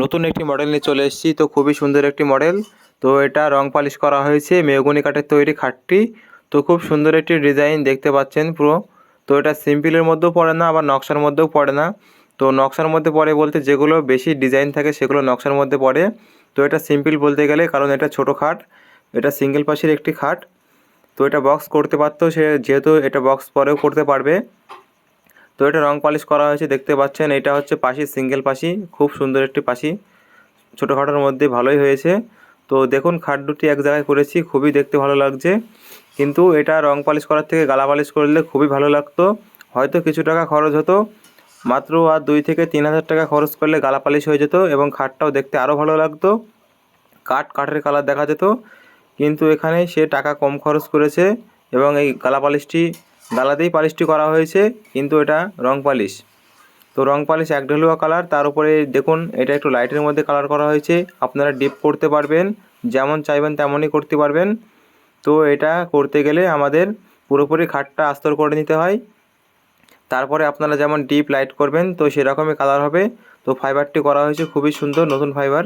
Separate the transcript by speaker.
Speaker 1: নতুন একটি মডেল নিয়ে চলে এসেছি। তো খুবই সুন্দর একটি মডেল তো এটা রং পালিশ করা হয়েছে, মেহগনি কাঠের তৈরি খাটটি। তো খুব সুন্দর একটি ডিজাইন দেখতে পাচ্ছেন পুরো। তো এটা সিম্পলের মধ্যেও পড়ে না, আবার নকশার মধ্যেও পড়ে না। তো নকশার মধ্যে পড়ে বলতে যেগুলো বেশি ডিজাইন থাকে সেগুলো নকশার মধ্যে পড়ে। তো এটা সিম্পল বলতে গেলে, কারণ এটা ছোটো খাট, এটা সিঙ্গেল পাশের একটি খাট। তো এটা বক্স করতে পারতো সে, যেহেতু এটা বক্স পরেও করতে পারবে। তো এটা রং পালিশ করা হয়েছে, দেখতে পাচ্ছেন। এটা হচ্ছে পাশি, সিঙ্গেল পাশি, খুব সুন্দর একটি পাশি। ছোটোখাটোর মধ্যে ভালোই হয়েছে। তো দেখুন, খাট দুটি এক জায়গায় করেছি, খুবই দেখতে ভালো লাগছে। কিন্তু এটা রং পালিশ করার থেকে গালা পালিশ করলে খুবই ভালো লাগতো। হয়তো কিছু টাকা খরচ হতো। মাত্র আর দুই থেকে তিন হাজার টাকা খরচ করলে গালা পালিশ হয়ে যেত এবং খাটটাও দেখতে আরও ভালো লাগতো। কাঠ, কাঠের কালার দেখা যেত। কিন্তু এখানে সে টাকা কম খরচ করেছে এবং এই গালা পালিশটি গালাতেই পালিশটি করা হয়েছে, কিন্তু এটা রং পালিশ। তো রং পালিশ এক ঢেলুয়া কালার, তার উপরে দেখুন, এটা একটু লাইটের মধ্যে কালার করা হয়েছে। আপনারা ডিপ করতে পারবেন, যেমন চাইবেন তেমনই করতে পারবেন। তো এটা করতে গেলে আমাদের পুরোপুরি খাটটা আস্তর করে নিতে হয়। তারপরে আপনারা যেমন ডিপ লাইট করবেন, তো সেরকমই কালার হবে। তো ফাইবারটি করা হয়েছে, খুবই সুন্দর নতুন ফাইবার।